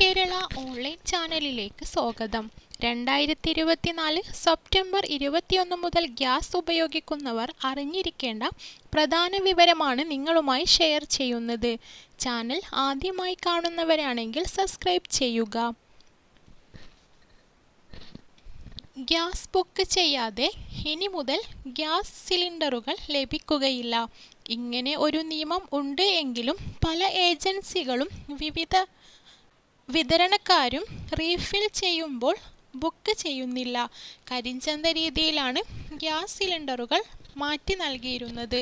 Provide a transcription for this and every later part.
Kerala online ചാനലിലേക്ക് സ്വാഗതം. രണ്ടായിരത്തി ഇരുപത്തിനാല് സെപ്റ്റംബർ ഇരുപത്തിയൊന്ന് മുതൽ ഗ്യാസ് ഉപയോഗിക്കുന്നവർ അറിഞ്ഞിരിക്കേണ്ട പ്രധാന വിവരമാണ് നിങ്ങളുമായി ഷെയർ ചെയ്യുന്നത്. ചാനൽ ആദ്യമായി കാണുന്നവരാണെങ്കിൽ സബ്സ്ക്രൈബ് ചെയ്യുക. ഗ്യാസ് ബുക്ക് ചെയ്യാതെ ഇനി മുതൽ ഗ്യാസ് സിലിണ്ടറുകൾ ലഭിക്കുകയില്ല. ഇങ്ങനെ ഒരു നിയമം ഉണ്ട് എങ്കിലും പല ഏജൻസികളും വിവിധ വിതരണക്കാരും റീഫിൽ ചെയ്യുമ്പോൾ ബുക്ക് ചെയ്യുന്നില്ല. കരിഞ്ചന്ത രീതിയിലാണ് ഗ്യാസ് സിലിണ്ടറുകൾ മാറ്റി നൽകിയിരുന്നത്.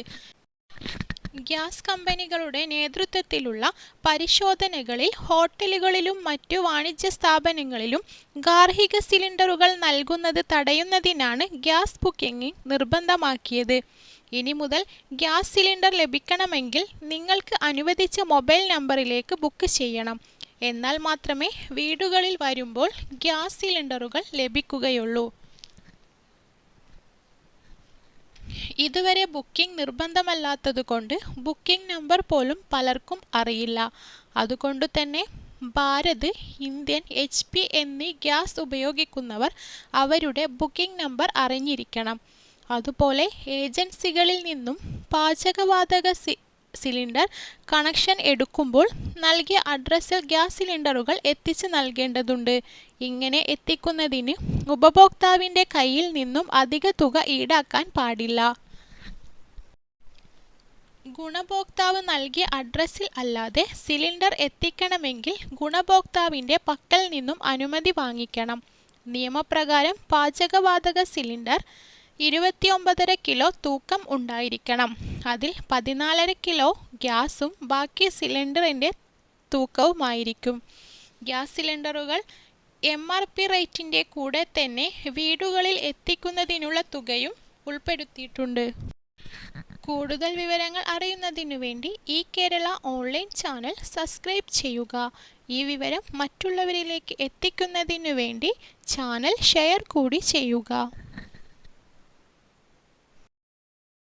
ഗ്യാസ് കമ്പനികളുടെ നേതൃത്വത്തിലുള്ള പരിശോധനകളിൽ ഹോട്ടലുകളിലും മറ്റു വാണിജ്യ സ്ഥാപനങ്ങളിലും ഗാർഹിക സിലിണ്ടറുകൾ നൽകുന്നത് തടയുന്നതിനാണ് ഗ്യാസ് ബുക്കിംഗ് നിർബന്ധമാക്കിയത്. ഇനി മുതൽ ഗ്യാസ് സിലിണ്ടർ ലഭിക്കണമെങ്കിൽ നിങ്ങൾക്ക് അനുവദിച്ച മൊബൈൽ നമ്പറിലേക്ക് ബുക്ക് ചെയ്യണം. എന്നാൽ മാത്രമേ വീടുകളിൽ വരുമ്പോൾ ഗ്യാസ് സിലിണ്ടറുകൾ ലഭിക്കുകയുള്ളൂ. ഇതുവരെ ബുക്കിംഗ് നിർബന്ധമല്ലാത്തതുകൊണ്ട് ബുക്കിംഗ് നമ്പർ പോലും പലർക്കും അറിയില്ല. അതുകൊണ്ട് തന്നെ ഭാരത് ഇന്ത്യൻ എച്ച് പി എന്നീ ഗ്യാസ് ഉപയോഗിക്കുന്നവർ അവരുടെ ബുക്കിംഗ് നമ്പർ അറിഞ്ഞിരിക്കണം. അതുപോലെ ഏജൻസികളിൽ നിന്നും പാചകവാതക സി സിലിണ്ടർ കണക്ഷൻ എടുക്കുമ്പോൾ നൽകിയ അഡ്രസ്സിൽ ഗ്യാസ് സിലിണ്ടറുകൾ എത്തിച്ച് നൽകേണ്ടതുണ്ട്. ഇങ്ങനെ എത്തിക്കുന്നതിന് ഉപഭോക്താവിന്റെ കയ്യിൽ നിന്നും അധിക തുക ഈടാക്കാൻ പാടില്ല. ഗുണഭോക്താവ് നൽകിയ അഡ്രസ്സിൽ അല്ലാതെ സിലിണ്ടർ എത്തിക്കണമെങ്കിൽ ഗുണഭോക്താവിന്റെ പക്കൽ നിന്നും അനുമതി വാങ്ങിക്കണം. നിയമപ്രകാരം പാചകവാതക സിലിണ്ടർ ഇരുപത്തിയൊമ്പതര കിലോ തൂക്കം ഉണ്ടായിരിക്കണം. അതിൽ പതിനാലര കിലോ ഗ്യാസും ബാക്കി സിലിണ്ടറിന്റെ തൂക്കവുമായിരിക്കും. ഗ്യാസ് സിലിണ്ടറുകൾ എം ആർ പി റേറ്റിന്റെ കൂടെ തന്നെ വീടുകളിൽ എത്തിക്കുന്നതിനുള്ള തുകയും ഉൾപ്പെടുത്തിയിട്ടുണ്ട്. കൂടുതൽ വിവരങ്ങൾ അറിയുന്നതിനു വേണ്ടി ഈ കേരള ഓൺലൈൻ ചാനൽ സബ്സ്ക്രൈബ് ചെയ്യുക. ഈ വിവരം മറ്റുള്ളവരിലേക്ക് എത്തിക്കുന്നതിനു വേണ്ടി ചാനൽ ഷെയർ കൂടി ചെയ്യുക.